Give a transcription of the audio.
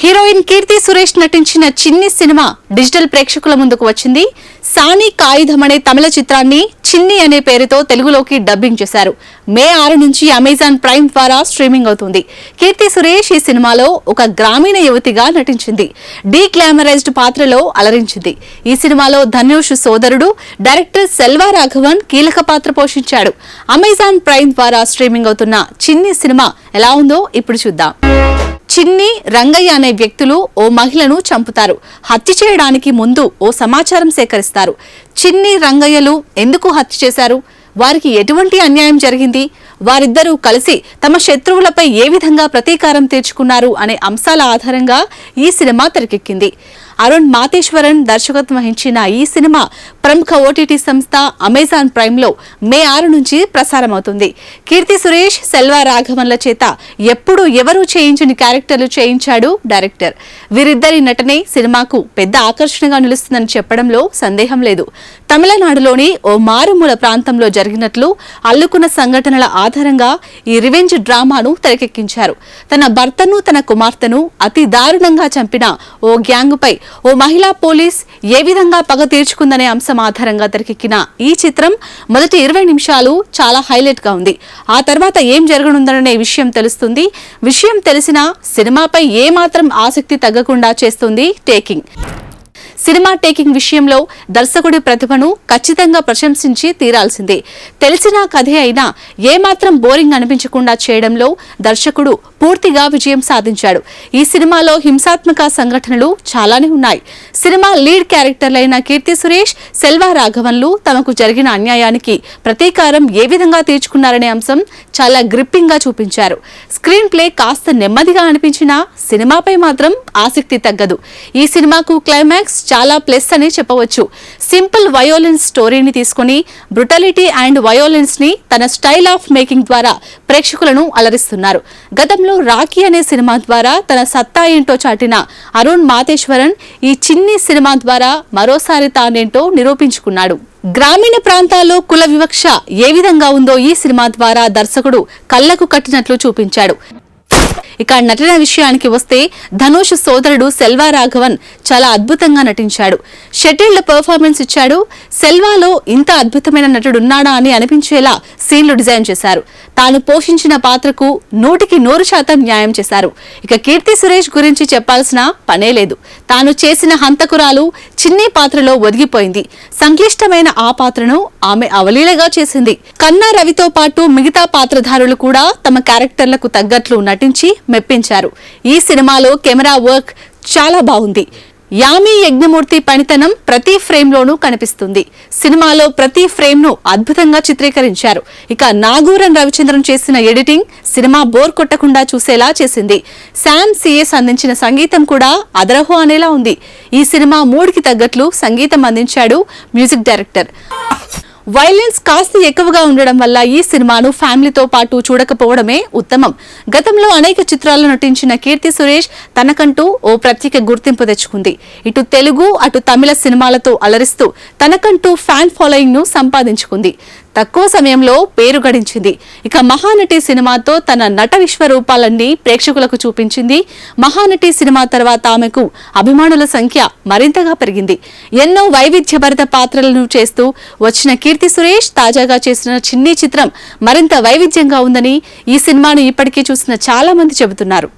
Heroine Keerthy Suresh నటించిన చిన్ని cinema digital ప్రేక్షకుల ముందుకు వచ్చింది. సాని కాయుధం అనే తమిళ చిత్రాన్ని చిన్ని అనే పేరుతో తెలుగులోకి డబ్బింగ్ చేశారు. మే ఆరు నుంచి అమెజాన్ ప్రైమ్ ద్వారా స్ట్రీమింగ్ అవుతుంది. కీర్తి సురేష్ ఈ సినిమాలో ఒక గ్రామీణ యువతిగా నటించింది. డీ గ్లామరైజ్డ్ పాత్రలో అలరించింది. ఈ సినిమాలో ధనుష్ సోదరుడు డైరెక్టర్ సెల్వా రాఘవన్ కీలక పాత్ర పోషించాడు. అమెజాన్ ప్రైమ్ ద్వారా స్ట్రీమింగ్ అవుతున్న చిన్ని సినిమా ఎలా ఉందో ఇప్పుడు చూద్దాం. చిన్ని రంగయ్య అనే వ్యక్తులు ఓ మహిళను చంపుతారు. హత్య చేయడానికి ముందు ఓ సమాచారం సేకరిస్తారు. చిన్ని రంగయ్యలు ఎందుకు హత్య చేశారు? వారికి ఎటువంటి అన్యాయం జరిగింది? వారిద్దరూ కలిసి తమ శత్రువులపై ఏ విధంగా ప్రతీకారం తీర్చుకున్నారు అనే అంశాల ఆధారంగా ఈ సినిమా తెరకెక్కింది. అరుణ్ మాతేశ్వరన్ దర్శకత్వం వహించిన ఈ సినిమా ప్రముఖ ఓటీటీ సంస్థ అమెజాన్ ప్రైమ్లో మే ఆరు నుంచి ప్రసారమవుతుంది. కీర్తి సురేష్ సెల్వా రాఘవన్ల చేత ఎప్పుడు ఎవరూ చేయించని క్యారెక్టర్లు చేయించాడు డైరెక్టర్. వీరిద్దరి నటనే సినిమాకు పెద్ద ఆకర్షణగా నిలుస్తుందని చెప్పడంలో సందేహం లేదు. తమిళనాడులోని ఓ మారుమూల ప్రాంతంలో జరిగినట్లు అల్లుకున్న సంఘటనల ఆధారంగా ఈ రివెంజ్ డ్రామాను తెరకెక్కించారు. తన భర్తను తన కుమార్తెను అతి దారుణంగా చంపిన ఓ గ్యాంగ్పై ఓ మహిళా పోలీస్ ఏ విధంగా పగ తీర్చుకుందనే అంశం ఆధారంగా తెరకెక్కిన ఈ చిత్రం మొదటి ఇరవై నిమిషాలు చాలా హైలైట్గా ఉంది. ఆ తర్వాత ఏం జరగనుందనే విషయం తెలుస్తుంది. విషయం తెలిసినా సినిమాపై ఏమాత్రం ఆసక్తి తగ్గకుండా చేస్తుంది టేకింగ్. సినిమా టేకింగ్ విషయంలో దర్శకుడి ప్రతిభను ఖచ్చితంగా ప్రశంసించి తీరాల్సిందే. తెలిసిన కథే అయినా ఏమాత్రం బోరింగ్ అనిపించకుండా చేయడంలో దర్శకుడు పూర్తిగా విజయం సాధించాడు. ఈ సినిమాలో హింసాత్మక సంఘటనలు చాలానే ఉన్నాయి. సినిమా లీడ్ క్యారెక్టర్లైన కీర్తి సురేష్ సెల్వా రాఘవన్లు తమకు జరిగిన అన్యాయానికి ప్రతీకారం ఏ విధంగా తీర్చుకున్నారనే అంశం చాలా గ్రిప్పింగ్గా చూపించారు. స్క్రీన్ ప్లే కాస్త నెమ్మదిగా అనిపించినా సినిమాపై మాత్రం ఆసక్తి తగ్గదు. ఈ సినిమాకు క్లైమాక్స్ చాలా ప్లస్ అని చెప్పవచ్చు. సింపుల్ వయోలెన్స్ స్టోరీని తీసుకుని బ్రుటాలిటీ అండ్ వయోలెన్స్ని తన స్టైల్ ఆఫ్ మేకింగ్ ద్వారా ప్రేక్షకులను అలరిస్తున్నారు. గతంలో రాఖీ అనే సినిమా ద్వారా తన సత్తా ఏంటో చాటిన అరుణ్ మాతేశ్వరన్ ఈ చిన్ని సినిమా ద్వారా మరోసారి తానేంటో నిరూపించుకున్నాడు. గ్రామీణ ప్రాంతాల్లో కుల వివక్ష ఏ విధంగా ఉందో ఈ సినిమా ద్వారా దర్శకుడు కళ్ళకు కట్టినట్లు చూపించాడు. ఇక నటన విషయానికి వస్తే ధనుష్ సోదరుడు సెల్వా రాఘవన్ చాలా అద్భుతంగా నటించాడు. షటిల్డ్ పర్ఫార్మెన్స్ ఇచ్చాడు. సెల్వాలో ఇంత అద్భుతమైన నటుడున్నాడా అని అనిపించేలా సీన్లు డిజైన్ చేశారు. తాను పోషించిన పాత్రకు నూటికి నూరు శాతం న్యాయం చేశారు. ఇక కీర్తి సురేష్ గురించి చెప్పాల్సిన పనే లేదు. తాను చేసిన హంతకురాలు చిన్ని పాత్రలో ఒదిగిపోయింది. సంక్లిష్టమైన ఆ పాత్రను ఆమె అవలీలగా చేసింది. కన్నా రవితో పాటు మిగతా పాత్రధారులు కూడా తమ క్యారెక్టర్లకు తగ్గట్లు నటించి మెప్పించారు. ఈ సినిమాలో కెమెరా వర్క్ చాలా బాగుంది. యామి యజ్ఞమూర్తి పనితనం ప్రతి ఫ్రేమ్ లోనూ కనిపిస్తుంది. సినిమాలో ప్రతి ఫ్రేమ్ను అద్భుతంగా చిత్రీకరించారు. ఇక నాగూరన్ రవిచంద్రన్ చేసిన ఎడిటింగ్ సినిమా బోర్ కొట్టకుండా చూసేలా చేసింది. శామ్ సిఎస్ అందించిన సంగీతం కూడా అదరహో అనేలా ఉంది. ఈ సినిమా మూడ్కి తగ్గట్లు సంగీతం అందించాడు మ్యూజిక్ డైరెక్టర్. వైలెన్స్ కాస్త ఎక్కువగా ఉండడం వల్ల ఈ సినిమాను ఫ్యామిలీతో పాటు చూడకపోవడమే ఉత్తమం. గతంలో అనేక చిత్రాల్లో నటించిన కీర్తి సురేష్ తనకంటూ ఓ ప్రత్యేక గుర్తింపు తెచ్చుకుంది. ఇటు తెలుగు అటు తమిళ సినిమాలతో అలరిస్తూ తనకంటూ ఫ్యాన్ ఫాలోయింగ్ను సంపాదించుకుంది. తక్కువ సమయంలో పేరు గడించింది. ఇక మహానటి సినిమాతో తన నట విశ్వరూపాలన్నీ ప్రేక్షకులకు చూపించింది. మహానటి సినిమా తర్వాత ఆమెకు అభిమానుల సంఖ్య మరింతగా పెరిగింది. ఎన్నో వైవిధ్యభరిత పాత్రలను చేస్తూ వచ్చిన కీర్తి సురేష్ తాజాగా చేసిన చిన్ని చిత్రం మరింత వైవిధ్యంగా ఉందని ఈ సినిమాను ఇప్పటికీ చూసిన చాలా మంది చెబుతున్నారు.